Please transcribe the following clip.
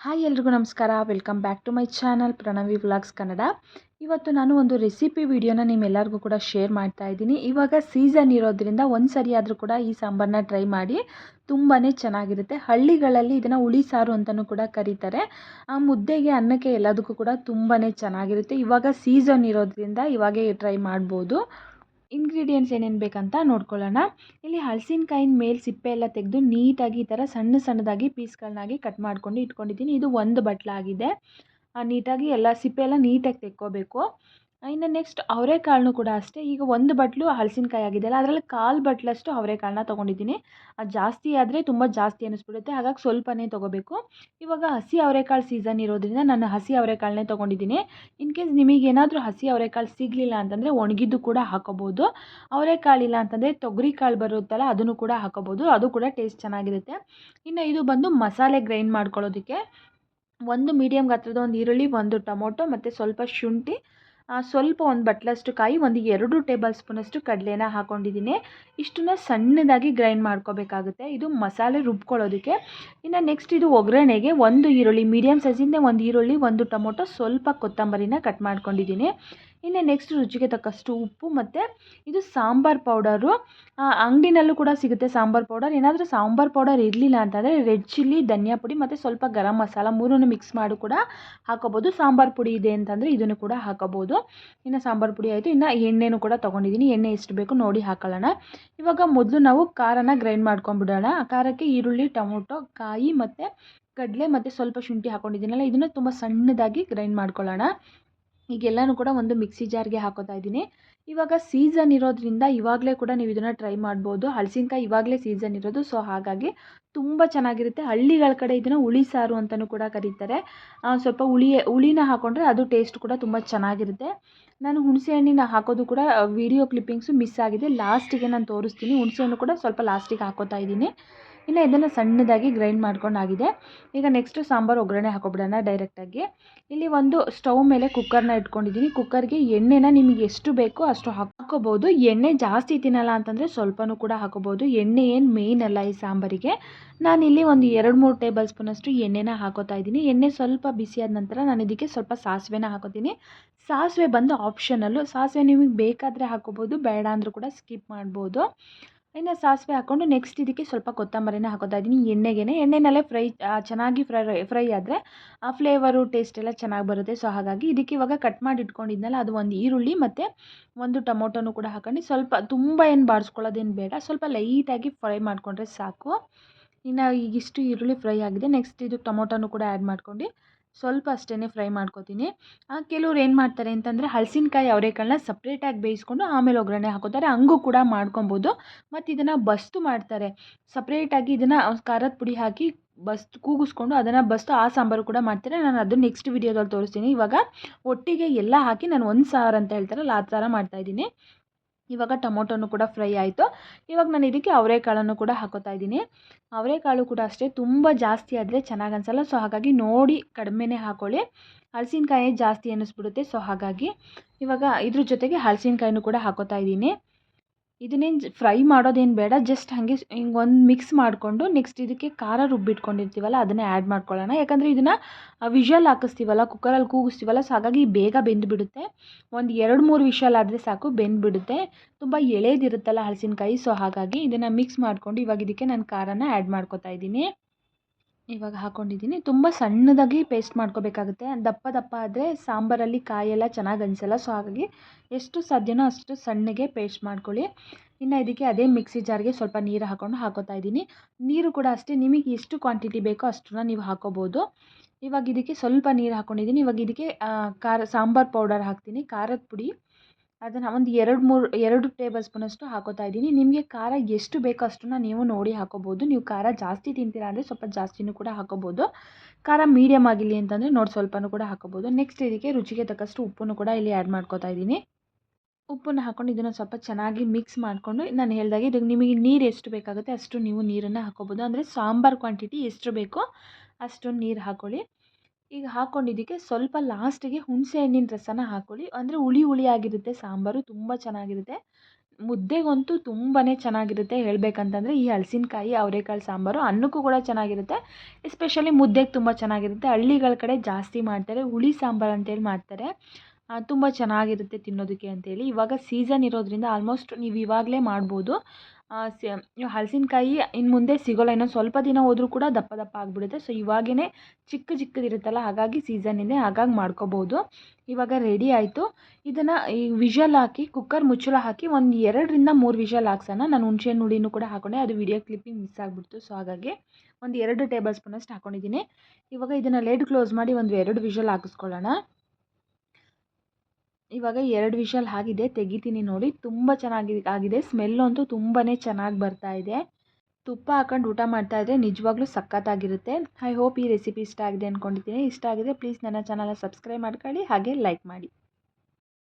Hi ಎಲ್ರಿಗೂ ನಮಸ್ಕಾರ. Welcome back to my channel Pranavi vlogs Kannada ಇವತ್ತು ನಾನು ಒಂದು ರೆಸಿಪಿ ವಿಡಿಯೋನ ನಿಮ್ಮೆಲ್ಲರಿಗೂ ಕೂಡ ಶೇರ್ ಮಾಡ್ತಾ ಇದ್ದೀನಿ. ಇವಾಗ ಸೀಸನ್ ಇರೋದ್ರಿಂದ ಒಂದು ಸರಿ ಆದರೂ ಕೂಡ ಈ ಸಾಂಬಾರನ್ನ ಟ್ರೈ ಮಾಡಿ ತುಂಬಾ ಚೆನ್ನಾಗಿರುತ್ತೆ. ಹಳ್ಳಿಗಳಲ್ಲಿ ಇದನ್ನು ಹುಳಿ ಸಾರು ಅಂತಲೂ ಕೂಡ ಕರೀತಾರೆ. ಆ ಮುದ್ದೆಗೆ ಅನ್ನಕ್ಕೆ ಎಲ್ಲದಕ್ಕೂ ಕೂಡ ತುಂಬಾ ಚೆನ್ನಾಗಿರುತ್ತೆ. ಇವಾಗ ಸೀಸನ್ ಇರೋದ್ರಿಂದ ಇವಾಗೇ ಟ್ರೈ ಮಾಡ್ಬೋದು. ಇಂಗ್ರೀಡಿಯೆಂಟ್ಸ್ ಏನೇನು ಬೇಕಂತ ನೋಡ್ಕೊಳ್ಳೋಣ. ಇಲ್ಲಿ ಹಲಸಿನಕಾಯಿನ ಮೇಲೆ ಸಿಪ್ಪೆ ಎಲ್ಲ ತೆಗೆದು ನೀಟಾಗಿ ಈ ಥರ ಸಣ್ಣ ಸಣ್ಣದಾಗಿ ಪೀಸ್ಗಳನ್ನಾಗಿ ಕಟ್ ಮಾಡ್ಕೊಂಡು ಇಟ್ಕೊಂಡಿದ್ದೀನಿ. ಇದು ಒಂದು ಬಟ್ಲಾಗಿದೆ. ನೀಟಾಗಿ ಎಲ್ಲ ಸಿಪ್ಪೆ ಎಲ್ಲ ನೀಟಾಗಿ ತೆಕ್ಕೋಬೇಕು. ಇನ್ನು ನೆಕ್ಸ್ಟ್ ಅವರೆಕಾಳನ್ನು ಕೂಡ ಅಷ್ಟೇ, ಈಗ ಒಂದು ಬಟ್ಲು ಹಲಸಿನಕಾಯಿ ಆಗಿದೆಯಲ್ಲ ಅದರಲ್ಲಿ ಕಾಲು ಬಟ್ಲಷ್ಟು ಅವರೆಕಾಳನ್ನ ತೊಗೊಂಡಿದ್ದೀನಿ. ಅದು ಜಾಸ್ತಿ ಆದರೆ ತುಂಬ ಜಾಸ್ತಿ ಅನ್ನಿಸ್ಬಿಡುತ್ತೆ ಹಾಗಾಗಿ ಸ್ವಲ್ಪನೇ ತೊಗೋಬೇಕು. ಇವಾಗ ಹಸಿ ಅವರೆಕಾಳು ಸೀಸನ್ ಇರೋದ್ರಿಂದ ನಾನು ಹಸಿ ಅವರೆಕಾಳನ್ನೇ ತೊಗೊಂಡಿದ್ದೀನಿ. ಇನ್ ಕೇಸ್ ನಿಮಗೇನಾದರೂ ಹಸಿ ಅವರೆಕಾಳು ಸಿಗಲಿಲ್ಲ ಅಂತಂದರೆ ಒಣಗಿದ್ದು ಕೂಡ ಹಾಕೋಬೋದು. ಅವರೆಕಾಳಿಲ್ಲ ಅಂತಂದರೆ ತೊಗರಿ ಕಾಳು ಬರುತ್ತಲ್ಲ, ಅದನ್ನು ಕೂಡ ಹಾಕೋಬೋದು. ಅದು ಕೂಡ ಟೇಸ್ಟ್ ಚೆನ್ನಾಗಿರುತ್ತೆ. ಇನ್ನು ಇದು ಬಂದು ಮಸಾಲೆ ಗ್ರೈಂಡ್ ಮಾಡ್ಕೊಳ್ಳೋದಕ್ಕೆ. ಒಂದು ಮೀಡಿಯಮ್ ಗಾತ್ರದ ಒಂದು ಈರುಳ್ಳಿ, ಒಂದು ಟೊಮೊಟೊ ಮತ್ತು ಸ್ವಲ್ಪ ಶುಂಠಿ ಸ್ವಲ್ಪ ಒಂದು ಬಟ್ಲಷ್ಟು ಕಾಯಿ, ಒಂದು ಎರಡು ಟೇಬಲ್ ಸ್ಪೂನಷ್ಟು ಕಡಲೆನ ಹಾಕ್ಕೊಂಡಿದ್ದೀನಿ ಇಷ್ಟನ್ನ ಸಣ್ಣದಾಗಿ ಗ್ರೈಂಡ್ ಮಾಡ್ಕೋಬೇಕಾಗುತ್ತೆ. ಇದು ಮಸಾಲೆ ರುಬ್ಕೊಳ್ಳೋದಕ್ಕೆ. ಇನ್ನು ನೆಕ್ಸ್ಟ್ ಇದು ಒಗ್ಗರಣೆಗೆ ಒಂದು ಈರುಳ್ಳಿ ಮೀಡಿಯಮ್ ಸೈಜಿಂದ ಒಂದು ಈರುಳ್ಳಿ, ಒಂದು ಟೊಮೊಟೊ, ಸ್ವಲ್ಪ ಕೊತ್ತಂಬರಿನ ಕಟ್ ಮಾಡ್ಕೊಂಡಿದ್ದೀನಿ. ಇನ್ನು ನೆಕ್ಸ್ಟ್ ರುಚಿಗೆ ತಕ್ಕಷ್ಟು ಉಪ್ಪು ಮತ್ತು ಇದು ಸಾಂಬಾರು ಪೌಡರು ಅಂಗಡಿನಲ್ಲೂ ಕೂಡ ಸಿಗುತ್ತೆ ಸಾಂಬಾರು ಪೌಡರ್ ಏನಾದರೂ ಸಾಂಬಾರು ಪೌಡರ್ ಇರಲಿಲ್ಲ ಅಂತಂದರೆ ರೆಡ್ ಚಿಲ್ಲಿ ಧನಿಯಾ ಪುಡಿ ಮತ್ತು ಸ್ವಲ್ಪ ಗರಂ ಮಸಾಲ ಮೂರನ್ನು ಮಿಕ್ಸ್ ಮಾಡಿ ಕೂಡ ಹಾಕೋಬೋದು. ಸಾಂಬಾರು ಪುಡಿ ಇದೆ ಅಂತಂದರೆ ಇದನ್ನು ಕೂಡ ಹಾಕೋಬೋದು. ಇನ್ನು ಸಾಂಬಾರು ಪುಡಿ ಆಯಿತು. ಇನ್ನು ಎಣ್ಣೆನೂ ಕೂಡ ತೊಗೊಂಡಿದ್ದೀನಿ. ಎಣ್ಣೆ ಎಷ್ಟು ಬೇಕು ನೋಡಿ ಹಾಕೊಳ್ಳೋಣ. ಇವಾಗ ಮೊದಲು ನಾವು ಖಾರನ ಗ್ರೈಂಡ್ ಮಾಡ್ಕೊಂಡ್ಬಿಡೋಣ. ಖಾರಕ್ಕೆ ಈರುಳ್ಳಿ, ಟೊಮೊಟೊ, ಕಾಯಿ ಮತ್ತು ಕಡಲೆ ಮತ್ತು ಸ್ವಲ್ಪ ಶುಂಠಿ ಹಾಕ್ಕೊಂಡಿದ್ದೀನಲ್ಲ ಇದನ್ನು ತುಂಬ ಸಣ್ಣದಾಗಿ ಗ್ರೈಂಡ್ ಮಾಡ್ಕೊಳ್ಳೋಣ. ಈಗೆಲ್ಲನೂ ಕೂಡ ಒಂದು ಮಿಕ್ಸಿ ಜಾರ್ಗೆ ಹಾಕೋತಾ ಇದ್ದೀನಿ. ಇವಾಗ ಸೀಸನ್ ಇರೋದ್ರಿಂದ ಇವಾಗಲೇ ಕೂಡ ನೀವು ಇದನ್ನು ಟ್ರೈ ಮಾಡ್ಬೋದು. ಹಲಸಿನಕಾಯಿ ಇವಾಗಲೇ ಸೀಸನ್ ಇರೋದು, ಸೊ ಹಾಗಾಗಿ ತುಂಬ ಚೆನ್ನಾಗಿರುತ್ತೆ. ಹಳ್ಳಿಗಳ ಕಡೆ ಇದನ್ನು ಹುಳಿ ಸಾರು ಅಂತಲೂ ಕೂಡ ಕರೀತಾರೆ. ಸ್ವಲ್ಪ ಹುಳಿ, ಹುಳಿನ ಹಾಕ್ಕೊಂಡ್ರೆ ಅದು ಟೇಸ್ಟ್ ಕೂಡ ತುಂಬ ಚೆನ್ನಾಗಿರುತ್ತೆ. ನಾನು ಹುಣಸೆ ಹಣ್ಣಿನ ಹಾಕೋದು ಕೂಡ ವಿಡಿಯೋ ಕ್ಲಿಪ್ಪಿಂಗ್ಸು ಮಿಸ್ ಆಗಿದೆ. ಲಾಸ್ಟಿಗೆ ನಾನು ತೋರಿಸ್ತೀನಿ. ಹುಣಸೆ ಹಣ್ಣು ಕೂಡ ಸ್ವಲ್ಪ ಲಾಸ್ಟಿಗೆ ಹಾಕೋತಾ ಇದ್ದೀನಿ. ಇನ್ನು ಇದನ್ನು ಸಣ್ಣದಾಗಿ ಗ್ರೈಂಡ್ ಮಾಡ್ಕೊಂಡಾಗಿದೆ. ಈಗ ನೆಕ್ಸ್ಟು ಸಾಂಬಾರು ಒಗ್ಗರಣೆ ಹಾಕೋಬಿಡೋಣ ಡೈರೆಕ್ಟಾಗಿ ಇಲ್ಲಿ ಒಂದು ಸ್ಟವ್ ಮೇಲೆ ಕುಕ್ಕರ್ನ ಇಟ್ಕೊಂಡಿದ್ದೀನಿ. ಕುಕ್ಕರ್ಗೆ ಎಣ್ಣೆನ ನಿಮಗೆ ಎಷ್ಟು ಬೇಕೋ ಅಷ್ಟು ಹಾಕೋಬೋದು. ಎಣ್ಣೆ ಜಾಸ್ತಿ ತಿನ್ನಲ್ಲ ಅಂತಂದರೆ ಸ್ವಲ್ಪನೂ ಕೂಡ ಹಾಕೋಬೋದು. ಎಣ್ಣೆ ಏನು ಮೇಯ್ನ್ ಅಲ್ಲ ಈ ಸಾಂಬಾರಿಗೆ. ನಾನಿಲ್ಲಿ ಒಂದು ಎರಡು ಮೂರು ಟೇಬಲ್ ಸ್ಪೂನಷ್ಟು ಎಣ್ಣೆನ ಹಾಕೋತಾ ಇದ್ದೀನಿ. ಎಣ್ಣೆ ಸ್ವಲ್ಪ ಬಿಸಿಯಾದ ನಂತರ ನಾನು ಇದಕ್ಕೆ ಸ್ವಲ್ಪ ಸಾಸಿವೆನ ಹಾಕೋತೀನಿ. ಸಾಸಿವೆ ಬಂದು ಆಪ್ಷನಲ್ಲು ಸಾಸಿವೆ ನಿಮಗೆ ಬೇಕಾದರೆ ಹಾಕೋಬೋದು, ಬೇಡ ಅಂದರೂ ಕೂಡ ಸ್ಕಿಪ್ ಮಾಡ್ಬೋದು. ಇನ್ನು ಸಾಸಿವೆ ಹಾಕ್ಕೊಂಡು ನೆಕ್ಸ್ಟ್ ಇದಕ್ಕೆ ಸ್ವಲ್ಪ ಕೊತ್ತಂಬರಿನ ಹಾಕೋತಾ ಇದ್ದೀನಿ. ಎಣ್ಣೆಗೆ ಎಣ್ಣೆನಲ್ಲೇ ಫ್ರೈ ಚೆನ್ನಾಗಿ ಫ್ರೈ ಫ್ರೈ ಆದರೆ ಆ ಫ್ಲೇವರು ಟೇಸ್ಟ್ ಎಲ್ಲ ಚೆನ್ನಾಗಿ ಬರುತ್ತೆ. ಸೊ ಹಾಗಾಗಿ ಇದಕ್ಕೆ ಇವಾಗ ಕಟ್ ಮಾಡಿ ಇಟ್ಕೊಂಡಿದ್ನಲ್ಲ, ಅದು ಒಂದು ಈರುಳ್ಳಿ ಮತ್ತು ಒಂದು ಟೊಮೊಟೊನು ಕೂಡ ಹಾಕೊಂಡು ಸ್ವಲ್ಪ ತುಂಬ ಏನು ಬಾಡಿಸ್ಕೊಳ್ಳೋದೇನು ಬೇಡ. ಸ್ವಲ್ಪ ಲೈಟಾಗಿ ಫ್ರೈ ಮಾಡಿಕೊಂಡ್ರೆ ಸಾಕು. ಇನ್ನು ಈಗಿಷ್ಟು ಈರುಳ್ಳಿ ಫ್ರೈ ಆಗಿದೆ. ನೆಕ್ಸ್ಟ್ ಇದು ಟೊಮೊಟೊನು ಕೂಡ ಆ್ಯಡ್ ಮಾಡ್ಕೊಂಡು ಸ್ವಲ್ಪ ಅಷ್ಟೇ ಫ್ರೈ ಮಾಡ್ಕೋತೀನಿ. ಕೆಲವ್ರು ಏನು ಮಾಡ್ತಾರೆ ಅಂತಂದರೆ ಹಲಸಿನಕಾಯಿ ಅವರೆಕಾಳನ್ನ ಸಪ್ರೇಟಾಗಿ ಬೇಯಿಸ್ಕೊಂಡು ಆಮೇಲೆ ಒಗ್ಗರಣೆ ಹಾಕೋತಾರೆ. ಹಂಗೂ ಕೂಡ ಮಾಡ್ಕೊಬೋದು. ಮತ್ತು ಇದನ್ನು ಬಸ್ತು ಮಾಡ್ತಾರೆ. ಸಪ್ರೇಟಾಗಿ ಇದನ್ನು ಖಾರದ ಪುಡಿ ಹಾಕಿ ಬಸ್ತು ಕೂಗಿಸ್ಕೊಂಡು ಅದನ್ನು ಬಸ್ತು ಆ ಸಾಂಬಾರು ಕೂಡ ಮಾಡ್ತಾರೆ. ನಾನು ಅದನ್ನು ನೆಕ್ಸ್ಟ್ ವೀಡಿಯೋದಲ್ಲಿ ತೋರಿಸ್ತೀನಿ. ಇವಾಗ ಒಟ್ಟಿಗೆ ಎಲ್ಲ ಹಾಕಿ ನಾನು ಒಂದು ಸಾರು ಅಂತ ಹೇಳ್ತಾರಲ್ಲ ಆ ಥರ ಮಾಡ್ತಾಯಿದ್ದೀನಿ ಇವಾಗ ಟೊಮೊಟೊನೂ ಕೂಡ ಫ್ರೈ ಆಯಿತು. ಇವಾಗ ನಾನು ಇದಕ್ಕೆ ಅವರೆಕಾಳನ್ನು ಕೂಡ ಹಾಕೋತಾ ಇದ್ದೀನಿ. ಅವರೆಕಾಳು ಕೂಡ ಅಷ್ಟೇ ತುಂಬ ಜಾಸ್ತಿ ಆದರೆ ಚೆನ್ನಾಗಿ ಅನಿಸಲ್ಲ, ಸೊ ಹಾಗಾಗಿ ನೋಡಿ ಕಡಿಮೆನೇ ಹಾಕೊಳ್ಳಿ. ಹಲಸಿನಕಾಯಿ ಜಾಸ್ತಿ ಅನ್ನಿಸ್ಬಿಡುತ್ತೆ, ಸೊ ಹಾಗಾಗಿ ಇವಾಗ ಇದ್ರ ಜೊತೆಗೆ ಹಲಸಿನಕಾಯಿನೂ ಕೂಡ ಹಾಕೋತಾ ಇದ್ದೀನಿ. ಇದನ್ನೇನು ಫ್ರೈ ಮಾಡೋದೇನು ಬೇಡ ಜಸ್ಟ್ ಹಾಗೆ ಹಿಂಗೆ ಒಂದು ಮಿಕ್ಸ್ ಮಾಡಿಕೊಂಡು ನೆಕ್ಸ್ಟ್ ಇದಕ್ಕೆ ಖಾರ ರುಬ್ಬಿಟ್ಕೊಂಡಿರ್ತೀವಲ್ಲ ಅದನ್ನೇ ಆ್ಯಡ್ ಮಾಡ್ಕೊಳ್ಳೋಣ. ಯಾಕಂದರೆ ಇದನ್ನು ವಿಷಲ್ ಹಾಕಿಸ್ತೀವಲ್ಲ ಕುಕ್ಕರಲ್ಲಿ ಕೂಗಿಸ್ತೀವಲ್ಲ ಸೊ ಹಾಗಾಗಿ ಬೇಗ ಬೆಂದುಬಿಡುತ್ತೆ. ಒಂದು ಎರಡು ಮೂರು ವಿಷಲ್ ಆದರೆ ಸಾಕು, ಬೆಂದುಬಿಡುತ್ತೆ. ತುಂಬ ಎಳೆದಿರುತ್ತಲ್ಲ ಹಲಸಿನಕಾಯಿ ಸೊ ಹಾಗಾಗಿ ಇದನ್ನು ಮಿಕ್ಸ್ ಮಾಡಿಕೊಂಡು ಇವಾಗ ಇದಕ್ಕೆ ನಾನು ಖಾರನ ಆ್ಯಡ್ ಮಾಡ್ಕೊತಾ ಇದ್ದೀನಿ. ಇವಾಗ ಹಾಕ್ಕೊಂಡಿದ್ದೀನಿ ತುಂಬ ಸಣ್ಣದಾಗಿ ಪೇಸ್ಟ್ ಮಾಡ್ಕೋಬೇಕಾಗುತ್ತೆ. ದಪ್ಪ ದಪ್ಪ ಆದರೆ ಸಾಂಬಾರಲ್ಲಿ ಕಾಯೆಲ್ಲ ಚೆನ್ನಾಗಿ ಅನಿಸಲ್ಲ. ಸೊ ಹಾಗಾಗಿ ಎಷ್ಟು ಸಾಧ್ಯನೋ ಅಷ್ಟು ಸಣ್ಣಗೆ ಪೇಸ್ಟ್ ಮಾಡ್ಕೊಳ್ಳಿ. ಇನ್ನು ಇದಕ್ಕೆ ಅದೇ ಮಿಕ್ಸಿ ಜಾರ್ಗೆ ಸ್ವಲ್ಪ ನೀರು ಹಾಕ್ಕೊಂಡು ಹಾಕೋತಾ ಇದ್ದೀನಿ. ನೀರು ಕೂಡ ಅಷ್ಟೇ. ನಿಮಗೆ ಎಷ್ಟು ಕ್ವಾಂಟಿಟಿ ಬೇಕೋ ಅಷ್ಟನ್ನ ನೀವು ಹಾಕೋಬೋದು. ಇವಾಗ ಇದಕ್ಕೆ ಸ್ವಲ್ಪ ನೀರು ಹಾಕ್ಕೊಂಡಿದ್ದೀನಿ ಇವಾಗ ಇದಕ್ಕೆ ಖಾರ, ಸಾಂಬಾರು ಪೌಡರ್ ಹಾಕ್ತೀನಿ. ಖಾರದ ಪುಡಿ. ಅದನ್ನು ಒಂದು ಎರಡು ಮೂರು, ಎರಡು ಟೇಬಲ್ ಸ್ಪೂನಷ್ಟು ಹಾಕೋತಾ ಇದ್ದೀನಿ. ನಿಮಗೆ ಖಾರ ಎಷ್ಟು ಬೇಕೋ ಅಷ್ಟನ್ನು ನೀವು ನೋಡಿ ಹಾಕೋಬೋದು. ನೀವು ಖಾರ ಜಾಸ್ತಿ ತಿಂತೀರಾ ಅಂದರೆ ಸ್ವಲ್ಪ ಜಾಸ್ತಿನೂ ಕೂಡ ಹಾಕೋಬೋದು. ಖಾರ ಮೀಡಿಯಮ್ ಆಗಿರಲಿ ಅಂತಂದರೆ ನೋಡಿ ಸ್ವಲ್ಪನೂ ಕೂಡ ಹಾಕೋಬೋದು. ನೆಕ್ಸ್ಟ್ ಇದಕ್ಕೆ ರುಚಿಗೆ ತಕ್ಕಷ್ಟು ಉಪ್ಪನ್ನು ಕೂಡ ಇಲ್ಲಿ ಆ್ಯಡ್ ಮಾಡ್ಕೋತಾ ಇದ್ದೀನಿ. ಉಪ್ಪನ್ನು ಹಾಕ್ಕೊಂಡು ಇದನ್ನು ಸ್ವಲ್ಪ ಚೆನ್ನಾಗಿ ಮಿಕ್ಸ್ ಮಾಡಿಕೊಂಡು ನಾನು ಹೇಳಿದಾಗೆ ಇದಕ್ಕೆ ನಿಮಗೆ ನೀರು ಎಷ್ಟು ಬೇಕಾಗುತ್ತೆ ಅಷ್ಟು ನೀವು ನೀರನ್ನು ಹಾಕೋಬೋದು. ಅಂದರೆ ಸಾಂಬಾರು ಕ್ವಾಂಟಿಟಿ ಎಷ್ಟು ಬೇಕೋ ಅಷ್ಟು ನೀರು ಹಾಕ್ಕೊಳ್ಳಿ ಈಗ ಹಾಕ್ಕೊಂಡಿದ್ದಕ್ಕೆ ಸ್ವಲ್ಪ ಲಾಸ್ಟಿಗೆ ಹುಣಸೆ ಹಣ್ಣಿನ ರಸನ ಹಾಕ್ಕೊಳ್ಳಿ ಅಂದರೆ ಹುಳಿ ಹುಳಿ ಆಗಿರುತ್ತೆ, ಸಾಂಬಾರು ತುಂಬ ಚೆನ್ನಾಗಿರುತ್ತೆ. ಮುದ್ದೆಗಂತೂ ತುಂಬಾ ಚೆನ್ನಾಗಿರುತ್ತೆ ಹೇಳಬೇಕಂತಂದರೆ ಈ ಹಲಸಿನಕಾಯಿ, ಅವರೆಕಾಳು ಸಾಂಬಾರು ಅನ್ನಕ್ಕೂ ಕೂಡ ಚೆನ್ನಾಗಿರುತ್ತೆ. ಎಸ್ಪೆಷಲಿ ಮುದ್ದೆಗೆ ತುಂಬ ಚೆನ್ನಾಗಿರುತ್ತೆ. ಹಳ್ಳಿಗಳ ಕಡೆ ಜಾಸ್ತಿ ಮಾಡ್ತಾರೆ, ಹುಳಿ ಸಾಂಬಾರು ಅಂತೇಳಿ ಮಾಡ್ತಾರೆ. ತುಂಬ ಚೆನ್ನಾಗಿರುತ್ತೆ ತಿನ್ನೋದಕ್ಕೆ ಅಂತೇಳಿ. ಇವಾಗ ಸೀಸನ್ ಇರೋದರಿಂದ ಆಲ್ಮೋಸ್ಟ್ ನೀವು ಇವಾಗಲೇ ಮಾಡ್ಬೋದು. ಸ ಹಲಸಿನಕಾಯಿ ಇನ್ನು ಮುಂದೆ ಸಿಗೋಲ್ಲ. ಇನ್ನೊಂದು ಸ್ವಲ್ಪ ದಿನ ಹೋದರೂ ಕೂಡ ದಪ್ಪ ದಪ್ಪ ಆಗಿಬಿಡುತ್ತೆ. ಸೊ ಇವಾಗೇ ಚಿಕ್ಕ ಚಿಕ್ಕದಿರುತ್ತಲ್ಲ ಹಾಗಾಗಿ ಸೀಸನ್ ಇದೆ ಹಾಗಾಗಿ ಮಾಡ್ಕೋಬೋದು. ಇವಾಗ ರೆಡಿ ಆಯಿತು. ಇದನ್ನು ಈ ವಿಷಲ್ ಹಾಕಿ ಕುಕ್ಕರ್ ಮುಚ್ಚಳ ಹಾಕಿ ಒಂದು ಎರಡರಿಂದ ಮೂರು ವಿಷಲ್ ಹಾಕ್ಸೋಣ. ನಾನು ಹುಣ್ಸೆಹಣ್ಣು ಹುಳಿನೂ ಕೂಡ ಹಾಕೊಂಡೆ. ಅದು ವಿಡಿಯೋ ಕ್ಲಿಪ್ಪಿಂಗ್ ಮಿಸ್ ಆಗಿಬಿಡ್ತು. ಸೊ ಹಾಗಾಗಿ ಒಂದು ಎರಡು ಟೇಬಲ್ ಸ್ಪೂನಷ್ಟು ಹಾಕ್ಕೊಂಡಿದ್ದೀನಿ ಇವಾಗ ಇದನ್ನು ಲೇಡ್ ಕ್ಲೋಸ್ ಮಾಡಿ ಒಂದು ಎರಡು ವಿಷಲ್ ಹಾಕಿಸ್ಕೊಳ್ಳೋಣ. ಇವಾಗ ಎರಡು ವಿಷಲ್ ಆಗಿದೆ ತೆಗಿತೀನಿ ನೋಡಿ. ತುಂಬ ಚೆನ್ನಾಗಿ ಆಗಿದೆ. ಸ್ಮೆಲ್ ಅಂತೂ ತುಂಬಾ ಚೆನ್ನಾಗಿ ಬರ್ತಾ ಇದೆ. ತುಪ್ಪ ಹಾಕೊಂಡು ಊಟ ಮಾಡ್ತಾ ಇದ್ದರೆ ನಿಜವಾಗ್ಲೂ ಸಖತ್ತಾಗಿರುತ್ತೆ. ಐ ಹೋಪ್ ಈ ರೆಸಿಪಿ ಇಷ್ಟ ಆಗಿದೆ ಅಂದ್ಕೊಂಡಿದ್ದೀನಿ ಇಷ್ಟ ಆಗಿದೆ ಪ್ಲೀಸ್ ನನ್ನ ಚಾನಲ್ನ ಸಬ್ಸ್ಕ್ರೈಬ್ ಮಾಡ್ಕೊಳ್ಳಿ, ಹಾಗೆ ಲೈಕ್ ಮಾಡಿ.